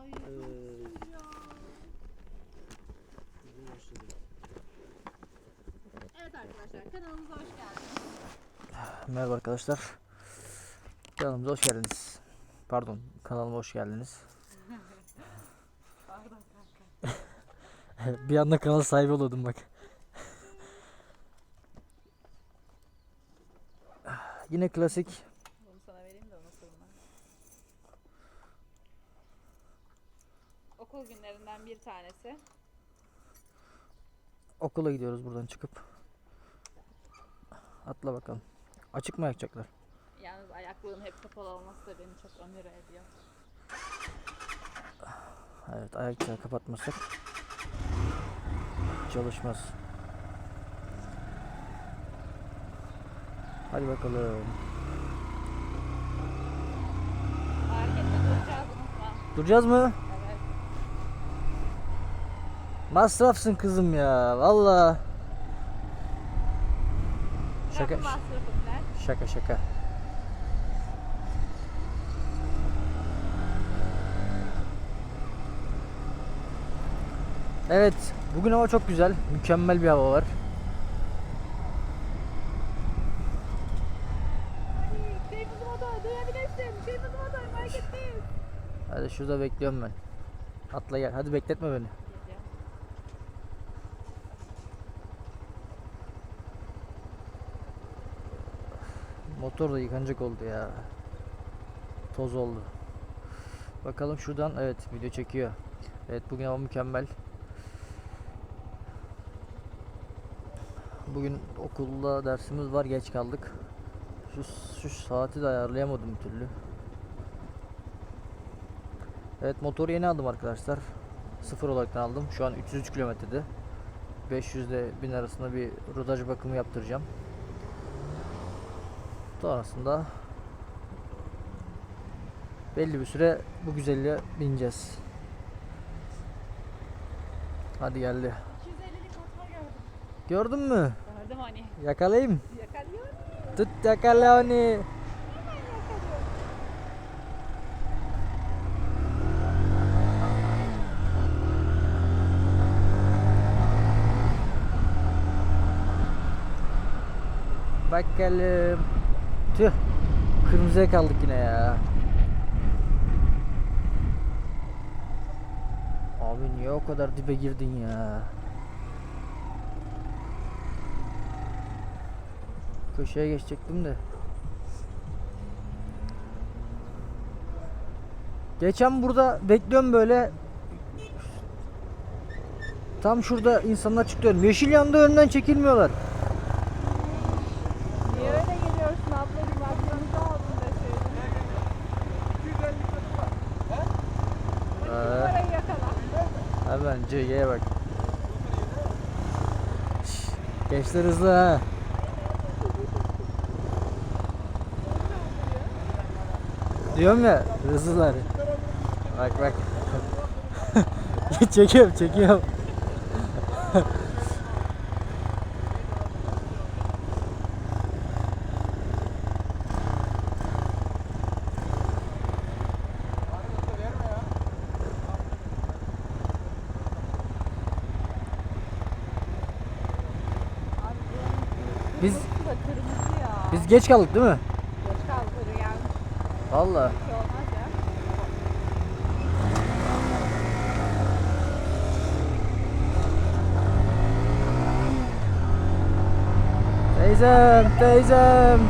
Ay Evet. ya. Evet arkadaşlar kanalımıza hoş geldiniz. Merhaba arkadaşlar. Kanalımıza hoş geldiniz. Pardon, kanalıma hoş geldiniz. Pardon kanka. bir anda kanal sahibi oluyordum bak. Yine klasik Bunu sana vereyim de unutulma. Okul günlerinden bir tanesi. okula gidiyoruz buradan çıkıp. Atla bakalım. Açık mı yakacaklar? Yalnız ayaklığın hep kapalı olması da beni çok onur ediyor. Evet ayakçığı kapatmasak çalışmaz. Hadi bakalım. Harekette duracağız unutma. Duracağız mı? Masrafsın kızım ya. Valla. Şaka Şaka. şaka. Evet, bugün hava çok güzel. Mükemmel bir hava var. Hadi şurada bekliyorum ben. Atla gel. Hadi bekletme beni. Geliyor. Motor da yıkanacak oldu ya. Toz oldu. Bakalım şuradan evet video çekiyor. Evet bugün hava mükemmel. Bugün okulda dersimiz var geç kaldık. Şu, şu saati de ayarlayamadım bir türlü. Evet motoru yeni aldım arkadaşlar. Sıfır olarak aldım. Şu an 303 kilometrede. 500 ile 1000 arasında bir rodaj bakımı yaptıracağım. Sonrasında belli bir süre bu güzelliğe bineceğiz. Hadi geldi. 250'lik motor gördüm. Gördün mü? Gördüm hani. Yakalayayım. Yakalıyor. Tut yakala onu. Bakalım. Tüh. Kırmızıya kaldık yine ya. Abi niye o kadar dibe girdin ya? Köşeye geçecektim de. Geçen burada bekliyorum böyle. Tam şurada insanlar çıkıyorum. Yeşil yandı önden çekilmiyorlar. Niye öyle geliyorsun ablacığım? Aklınızı aldın deseydin. Ee, Numarayı yakala. C'ye bak. Gençler hızlı ha. Diyorum ya hızlılar. Bak bak. çekiyorum çekiyorum. Biz Bu da kırmızı ya. biz geç kaldık değil mi? Geç kaldı yani. Vallahi. Bir şey olmaz ya. Teyzem, teyzem.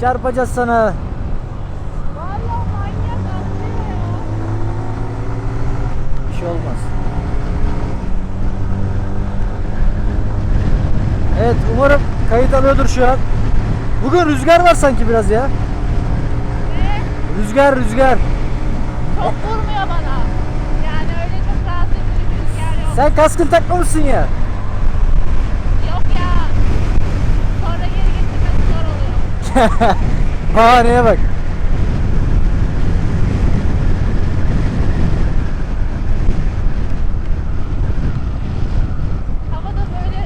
Çarpacağız sana. Vallahi manyak aslında ya. Bir şey olmaz. Evet, umarım kayıt alıyordur şu an. Bugün rüzgar var sanki biraz ya. Ne? Rüzgar, rüzgar. Çok vurmuyor bana. Yani öyle çok rahatsız edici bir rüzgar yok. Sen kaskın takmamışsın ya. Yok ya. Sonra geri getirmek zor oluyor. Bahaneye bak. Hava da böyle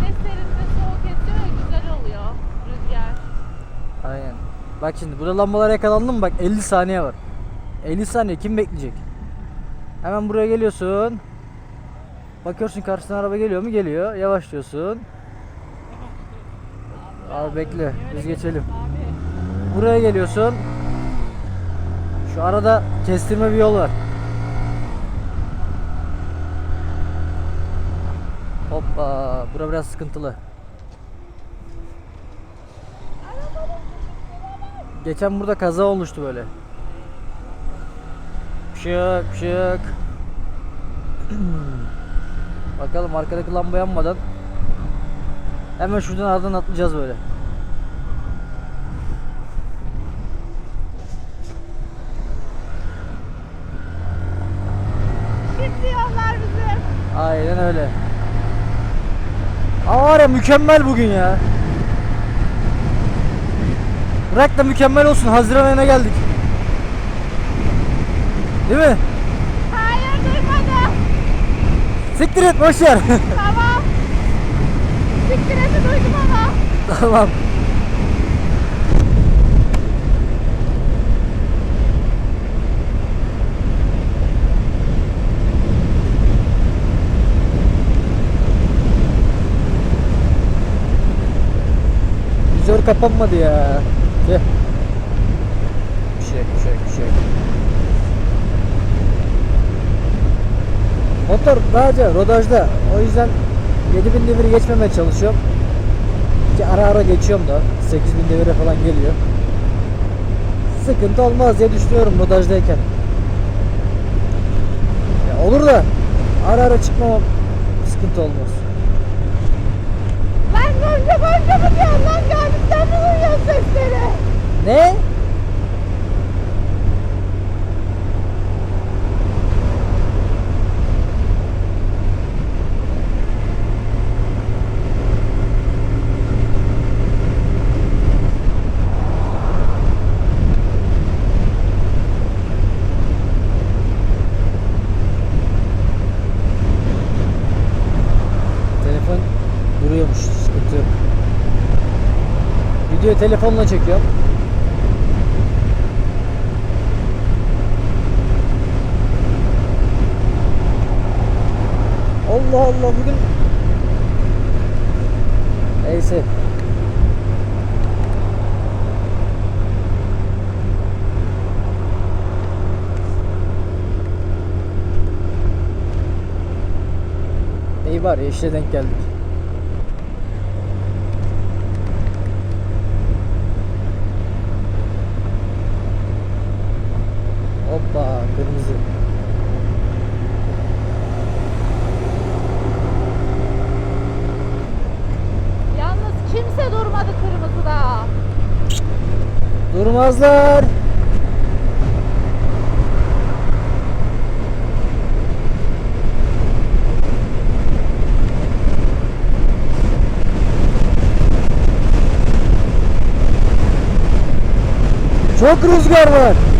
ne serin ne soğuk esiyor ya güzel oluyor rüzgar. Aynen. Bak şimdi burada lambalar yakalandı mı bak 50 saniye var. 50 saniye kim bekleyecek? Hemen buraya geliyorsun. Bakıyorsun karşısına araba geliyor mu? Geliyor. Yavaşlıyorsun. Abi bekle. Biz geçelim. Buraya geliyorsun. Şu arada kestirme bir yol var. Hoppa. Bura biraz sıkıntılı. Geçen burada kaza olmuştu böyle. Pşık pşık. Bakalım arkadaki lamba yanmadan hemen şuradan aradan atlayacağız böyle. Gitti yollar bizim. Aynen öyle. Ama var ya mükemmel bugün ya. Bırak da mükemmel olsun. Haziran ayına geldik. Değil mi? Hayır duymadım. Siktir et boş ver. Tamam. Siktireti duydum ama. tamam. Vizör kapanmadı ya. Yok, bir şey yok. Motor daha rodajda. O yüzden 7000 deviri geçmemeye çalışıyorum. Ki ara ara geçiyorum da 8000 devire falan geliyor. Sıkıntı olmaz diye düşünüyorum rodajdayken. Ya olur da ara ara çıkmamam sıkıntı olmaz. Ben Gonca Gonca mı diyorum lan gördükten mi duyuyorsun sesleri? Ne? Telefon duruyormuş, sıkıntı yok. Videoyu telefonla çekiyorum. Allah Allah bugün Neyse İyi var ya işe denk geldik. Hoppa kırmızı. Yalnız kimse durmadı kırmızıda. Durmazlar. Çok rüzgar var.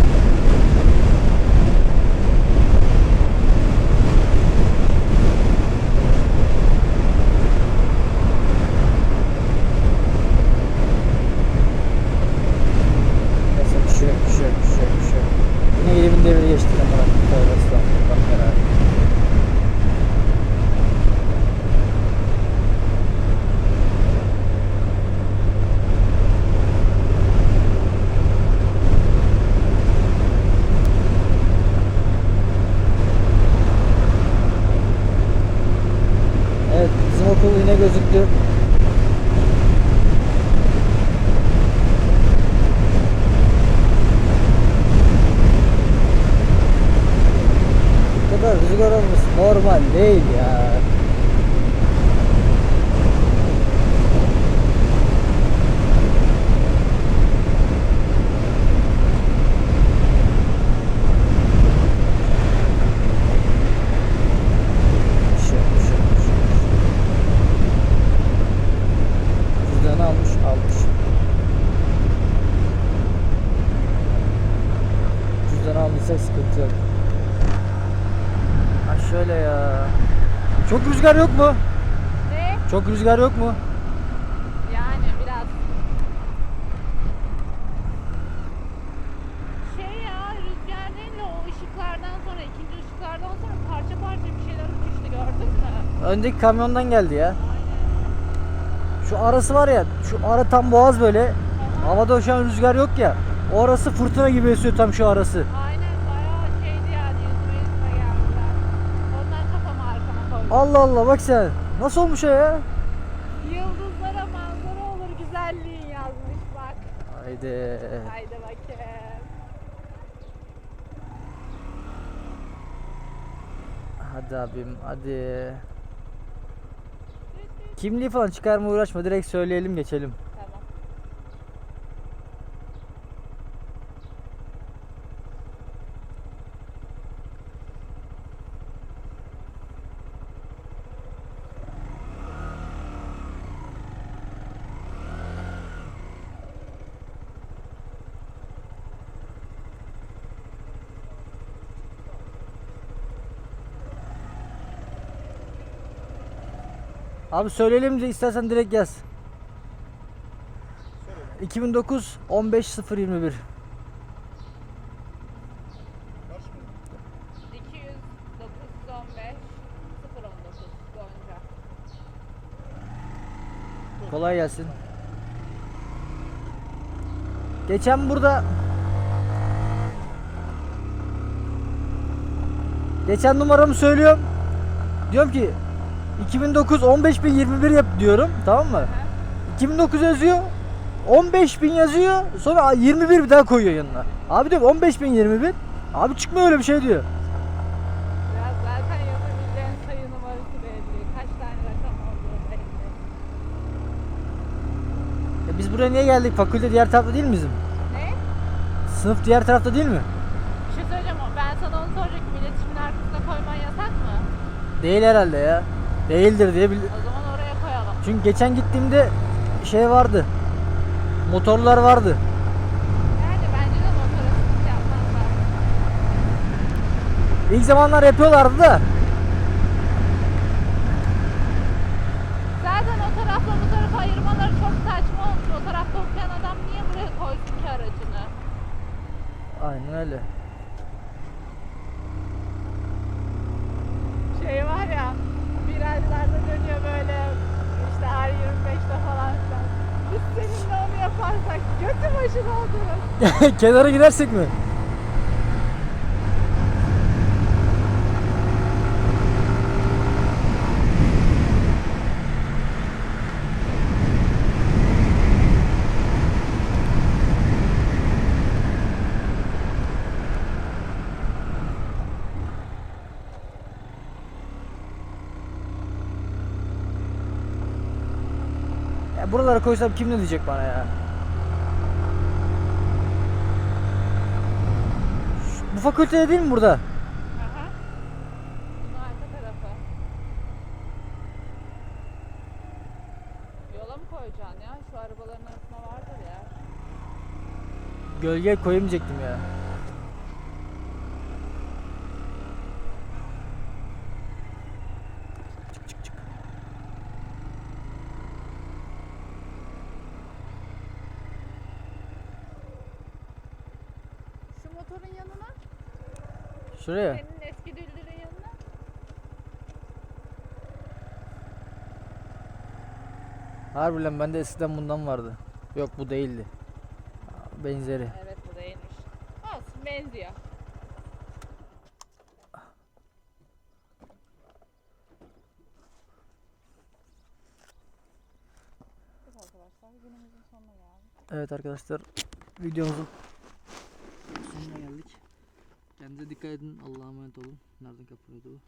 Çok rüzgar yok mu? Ne? Çok rüzgar yok mu? Yani biraz. Şey ya rüzgar değil de o ışıklardan sonra ikinci ışıklardan sonra parça parça bir şeyler uçuştu gördün mü? Öndeki kamyondan geldi ya. Şu arası var ya, şu ara tam boğaz böyle. Havada şu an rüzgar yok ya. O arası fırtına gibi esiyor tam şu arası. Aynen. Allah Allah bak sen. Nasıl olmuş o ya? Yıldızlara manzara olur güzelliğin yazmış bak. Haydi. Haydi bakayım. Hadi abim hadi. Kimliği falan çıkarma uğraşma direkt söyleyelim geçelim. Tamam. Abi söyleyelim de istersen direkt yaz. 2009 15 021. 200 915 019 Gonca. Kolay gelsin. Geçen burada Geçen numaramı söylüyorum. Diyorum ki 2009 15021 yap diyorum. Tamam mı? 2009 yazıyor. 15000 yazıyor. Sonra 21 bir daha koyuyor yanına. Abi diyorum 15021. Abi çıkmıyor öyle bir şey diyor. Biraz zaten yapabileceğin sayı numarası belli. Kaç tane rakam olduğu belli. Ya biz buraya niye geldik? Fakülte diğer tarafta değil mi bizim? Ne? Sınıf diğer tarafta değil mi? Bir şey söyleyeceğim ben sana onu soracaktım. İletişimin arkasına koyman yasak mı? Değil herhalde ya. Değildir diye bil- O zaman oraya koyalım. Çünkü geçen gittiğimde şey vardı. Motorlar vardı. Yani bence de motora sıkıntı yapmazlar. İlk zamanlar yapıyorlardı da. Zaten o tarafla bu tarafa ayırmaları çok saçma olmuş. O tarafta okuyan adam niye buraya koysun ki aracını? Aynen öyle. Şey var ya, virajlarda dönüyor böyle işte R25'te falan filan. Biz seninle onu yaparsak götü başına oturur. Kenara gidersek mi? Ya buralara koysam kim ne diyecek bana ya? Fakülte değil mi burada? Aha. Bunun arka tarafı. Yola mı koyacaksın ya? Şu arabaların arasında vardır ya. Gölge koyamayacaktım ya. Şuraya. senin eski düldülün yanına. Harbiden bende eskiden bundan vardı. Yok bu değildi. Benzeri. Evet bu değilmiş. Olsun benziyor. Evet arkadaşlar günümüzün sonuna geldik. Evet arkadaşlar videomuzun sonuna geldik. Kendinize dikkat edin. Allah'a emanet olun. Nereden kapatıyordu bu?